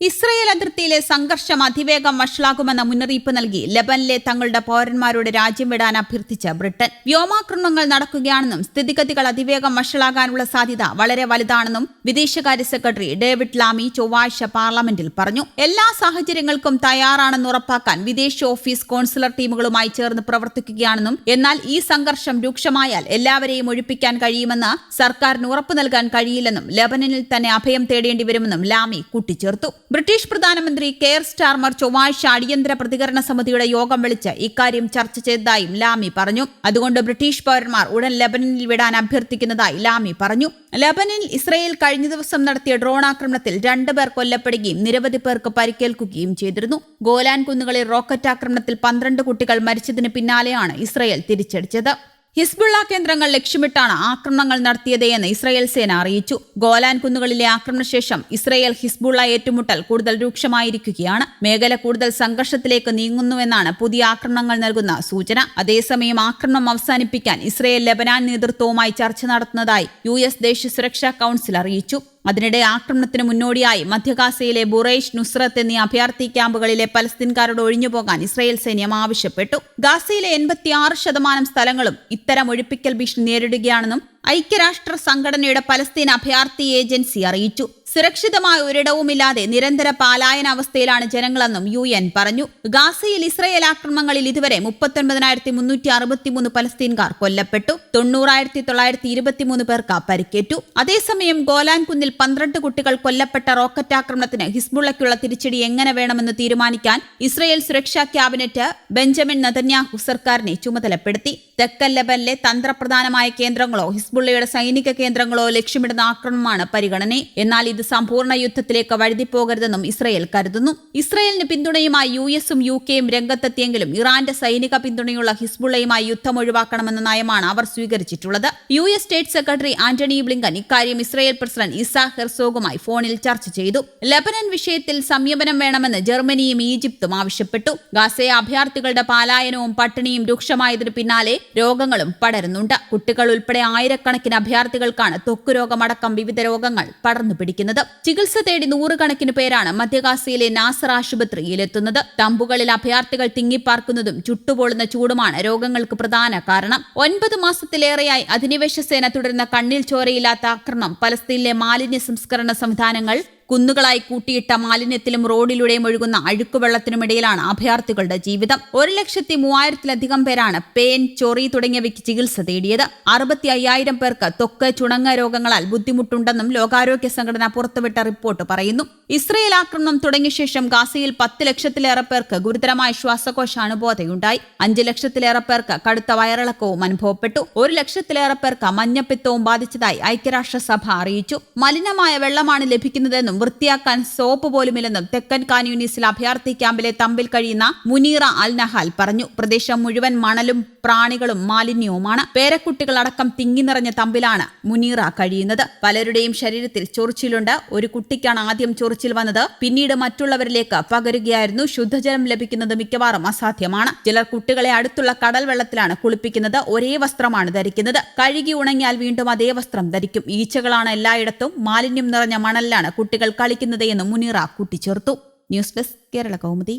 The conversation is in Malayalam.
Исраиль ഇസ്രയേൽ അതിർത്തിയിലെ സംഘർഷം അതിവേഗം വഷളാകുമെന്ന മുന്നറിയിപ്പ് നൽകി ലബനിലെ തങ്ങളുടെ പൌരന്മാരോട് രാജ്യം വിടാൻ അഭ്യർത്ഥിച്ച ബ്രിട്ടൻ. വ്യോമാക്രമണങ്ങൾ നടക്കുകയാണെന്നും സ്ഥിതിഗതികൾ അതിവേഗം വഷളാകാനുള്ള സാധ്യത വളരെ വലുതാണെന്നും വിദേശകാര്യ സെക്രട്ടറി ഡേവിഡ് ലാമി ചൊവ്വാഴ്ച പാർലമെന്റിൽ പറഞ്ഞു. എല്ലാ സാഹചര്യങ്ങൾക്കും തയ്യാറാണെന്ന് ഉറപ്പാക്കാൻ വിദേശ ഓഫീസ് കോൺസുലർ ടീമുകളുമായി ചേർന്ന് പ്രവർത്തിക്കുകയാണെന്നും എന്നാൽ ഈ സംഘർഷം രൂക്ഷമായാൽ എല്ലാവരെയും ഒഴിപ്പിക്കാൻ കഴിയുമെന്ന് സർക്കാരിന് ഉറപ്പു നൽകാൻ കഴിയില്ലെന്നും ലബനനിൽ തന്നെ അഭയം തേടേണ്ടി വരുമെന്നും ലാമി കൂട്ടിച്ചേർത്തു. ബ്രിട്ടീഷ് പ്രധാനമന്ത്രി കെയർ സ്റ്റാർമർ ചൊവ്വാഴ്ച അടിയന്തര പ്രതികരണ സമിതിയുടെ യോഗം വിളിച്ച് ഇക്കാര്യം ചർച്ച ചെയ്തതായും ലാമി പറഞ്ഞു. അതുകൊണ്ട് ബ്രിട്ടീഷ് പൗരന്മാർ ഉടൻ ലബനനിൽ വിടാൻ അഭ്യർത്ഥിക്കുന്നതായി ലാമി പറഞ്ഞു. ലബനിൽ ഇസ്രയേൽ കഴിഞ്ഞ ദിവസം നടത്തിയ ഡ്രോൺ ആക്രമണത്തിൽ രണ്ടുപേർ കൊല്ലപ്പെടുകയും നിരവധി പേർക്ക് പരിക്കേൽക്കുകയും ചെയ്തിരുന്നു. ഗോലാൻ കുന്നുകളിൽ റോക്കറ്റ് ആക്രമണത്തിൽ പന്ത്രണ്ട് കുട്ടികൾ മരിച്ചതിന് പിന്നാലെയാണ് ഇസ്രയേൽ തിരിച്ചടിച്ചത്. ഹിസ്ബുള്ള കേന്ദ്രങ്ങൾ ലക്ഷ്യമിട്ടാണ് ആക്രമണങ്ങൾ നടത്തിയത് എന്ന് ഇസ്രായേൽ സേന അറിയിച്ചു. ഗോലാൻ കുന്നുകളിലെ ആക്രമണശേഷം ഇസ്രായേൽ ഹിസ്ബുള്ള ഏറ്റുമുട്ടൽ കൂടുതൽ രൂക്ഷമായിരിക്കുകയാണ്. മേഖല കൂടുതൽ സംഘർഷത്തിലേക്ക് നീങ്ങുന്നുവെന്നാണ് പുതിയ ആക്രമണങ്ങൾ നൽകുന്ന സൂചന. അതേസമയം ആക്രമണം അവസാനിപ്പിക്കാൻ ഇസ്രായേൽ ലബനാൻ നേതൃത്വവുമായി ചർച്ച നടത്തുന്നതായി യു എസ് ദേശീയ സുരക്ഷാ കൌൺസിൽ അറിയിച്ചു. അതിനിടെ ആക്രമണത്തിന് മുന്നോടിയായി മധ്യഗാസയിലെ ബുറൈഷ് നുസ്രത്ത് എന്നീ അഭയാർത്ഥി ക്യാമ്പുകളിലെ പലസ്തീൻകാരോട് ഒഴിഞ്ഞുപോകാൻ ഇസ്രായേൽ സൈന്യം ആവശ്യപ്പെട്ടു. ഗാസയിലെ എൺപത്തിയാറ് ശതമാനം സ്ഥലങ്ങളും ഇത്തരം ഒഴിപ്പിക്കൽ ഭീഷണി നേരിടുകയാണെന്നും ഐക്യരാഷ്ട്ര സംഘടനയുടെ പലസ്തീൻ അഭയാർത്ഥി ഏജൻസി അറിയിച്ചു. സുരക്ഷിതമായ ഒരിടവുമില്ലാതെ നിരന്തര പാലായനാവസ്ഥയിലാണ് ജനങ്ങളെന്നും യു എൻ പറഞ്ഞു. ഗാസയിൽ ഇസ്രയേൽ ആക്രമണങ്ങളിൽ ഇതുവരെ മുപ്പത്തൊൻപതിനായിരത്തി മുന്നൂറ്റി അറുപത്തിമൂന്ന് പലസ്തീൻകാർ കൊല്ലപ്പെട്ടു. തൊണ്ണൂറായിരത്തി തൊള്ളായിരത്തി ഇരുപത്തിമൂന്ന് പേർക്ക് പരിക്കേറ്റു. അതേസമയം ഗോലാൻ കുന്നിൽ പന്ത്രണ്ട് കുട്ടികൾ കൊല്ലപ്പെട്ട റോക്കറ്റ് ആക്രമണത്തിന് ഹിസ്ബുള്ളയ്ക്കുള്ള തിരിച്ചടി എങ്ങനെ വേണമെന്ന് തീരുമാനിക്കാൻ ഇസ്രയേൽ സുരക്ഷാ ക്യാബിനറ്റ് ബെഞ്ചമിൻ നതന്യാഹു സർക്കാരിനെ ചുമതലപ്പെടുത്തി. തെക്കൻ ലെബനിലെ തന്ത്രപ്രധാനമായ കേന്ദ്രങ്ങളോ ഹിസ്ബുള്ളയുടെ സൈനിക കേന്ദ്രങ്ങളോ ലക്ഷ്യമിടുന്ന ആക്രമണമാണ് പരിഗണന. എന്നാൽ ഇത് സമ്പൂർണ യുദ്ധത്തിലേക്ക് വഴുതിപ്പോകരുതെന്നും ഇസ്രയേൽ കരുതുന്നു. ഇസ്രയേലിന് പിന്തുണയുമായി യു എസും യു കെയും രംഗത്തെത്തിയെങ്കിലും ഇറാന്റെ സൈനിക പിന്തുണയുള്ള ഹിസ്ബുള്ളയുമായി യുദ്ധം ഒഴിവാക്കണമെന്ന നയമാണ് അവർ സ്വീകരിച്ചിട്ടുള്ളത്. U S state secretary Antony Blinken ഇക്കാര്യം ഇസ്രയേൽ പ്രസിഡന്റ് ഇസാ ഹെർസോഗുമായി ഫോണിൽ ചർച്ച ചെയ്തു. ലബനൻ വിഷയത്തിൽ സംയമനം വേണമെന്ന് ജർമ്മനിയും ഈജിപ്തും ആവശ്യപ്പെട്ടു. ഗാസയെ അഭയാർത്ഥികളുടെ പാലായനവും പട്ടിണിയും രൂക്ഷമായതിനു പിന്നാലെ രോഗങ്ങളും പടരുന്നുണ്ട്. കുട്ടികൾ ഉൾപ്പെടെ ആയിരക്കണക്കിന് അഭയാർത്ഥികൾക്കാണ് ത്വക്ക് രോഗമടക്കം വിവിധ രോഗങ്ങൾ പടർന്നു പിടിക്കുന്നത് ചികിത്സ തേടി നൂറുകണക്കിന് പേരാണ് മധ്യകാസിയിലെ നാസർ ആശുപത്രിയിലെത്തുന്നത്. തമ്പുകളിൽ അഭയാർത്ഥികൾ തിങ്ങിപ്പാർക്കുന്നതും ചുട്ടുപൊളുന്ന ചൂടുമാണ് രോഗങ്ങൾക്ക് പ്രധാന കാരണം. ഒൻപത് മാസത്തിലേറെയായി അധിനിവേശ സേന തുടരുന്ന കണ്ണിൽ ചോരയില്ലാത്ത ആക്രമണം. പലസ്തീനിലെ മാലിന്യ സംസ്കരണ സംവിധാനങ്ങൾ കുന്നുകളായി കൂട്ടിയിട്ട മാലിന്യത്തിലും റോഡിലൂടെയും ഒഴുകുന്ന അഴുക്കുവെള്ളത്തിനുമിടയിലാണ് അഭയാർത്ഥികളുടെ ജീവിതം. ഒരു ലക്ഷത്തി മൂവായിരത്തിലധികം പേരാണ് പേൻ ചൊറി തുടങ്ങിയവയ്ക്ക് ചികിത്സ തേടിയത്. അറുപത്തി അയ്യായിരം പേർക്ക് തൊക്ക് ചുണങ്ങ രോഗങ്ങളാൽ ബുദ്ധിമുട്ടുണ്ടെന്നും ലോകാരോഗ്യ സംഘടന പുറത്തുവിട്ട റിപ്പോർട്ട് പറയുന്നു. ഇസ്രയേൽ ആക്രമണം തുടങ്ങിയ ശേഷം ഗാസയിൽ പത്ത് ലക്ഷത്തിലേറെ പേർക്ക് ഗുരുതരമായ ശ്വാസകോശ അനുബോധയുണ്ടായി അഞ്ച് ലക്ഷത്തിലേറെ പേർക്ക് കടുത്ത വയറിളക്കവും അനുഭവപ്പെട്ടു. ഒരു ലക്ഷത്തിലേറെ പേർക്ക് മഞ്ഞപ്പിത്തവും ബാധിച്ചതായി ഐക്യരാഷ്ട്രസഭ അറിയിച്ചു. മലിനമായ വെള്ളമാണ് ലഭിക്കുന്നതെന്നും വൃത്തിയാക്കാൻ സോപ്പ് പോലുമില്ലെന്നും തെക്കൻ കാന്യൂനീസിൽ അഭയാർത്ഥി ക്യാമ്പിലെ തമ്പിൽ കഴിയുന്ന മുനീറ അൽ നഹാൽ പറഞ്ഞു. പ്രദേശം മുഴുവൻ മണലും പ്രാണികളും മാലിന്യവുമാണ്. പേരക്കുട്ടികളടക്കം തിങ്ങി നിറഞ്ഞ തമ്പിലാണ് മുനീറ കഴിയുന്നത്. പലരുടെയും ശരീരത്തിൽ ചൊറിച്ചിലുണ്ട്. ഒരു കുട്ടിക്കാണ് ആദ്യം ചൊറിച്ചിൽ വന്നത് പിന്നീട് മറ്റുള്ളവരിലേക്ക് പകരുകയായിരുന്നു. ശുദ്ധജലം ലഭിക്കുന്നത് മിക്കവാറും അസാധ്യമാണ്. ചിലർ കുട്ടികളെ അടുത്തുള്ള കടൽ വെള്ളത്തിലാണ് കുളിപ്പിക്കുന്നത്. ഒരേ വസ്ത്രമാണ് ധരിക്കുന്നത്. കഴുകി ഉണങ്ങിയാൽ വീണ്ടും അതേ വസ്ത്രം ധരിക്കും. ഈച്ചകളാണ് എല്ലായിടത്തും മാലിന്യം നിറഞ്ഞ മണലിലാണ് കുട്ടികൾ കളിക്കുന്നത് എന്ന് മുനീറ കൂട്ടിച്ചേർത്തു. News desk Kerala Kaumudi.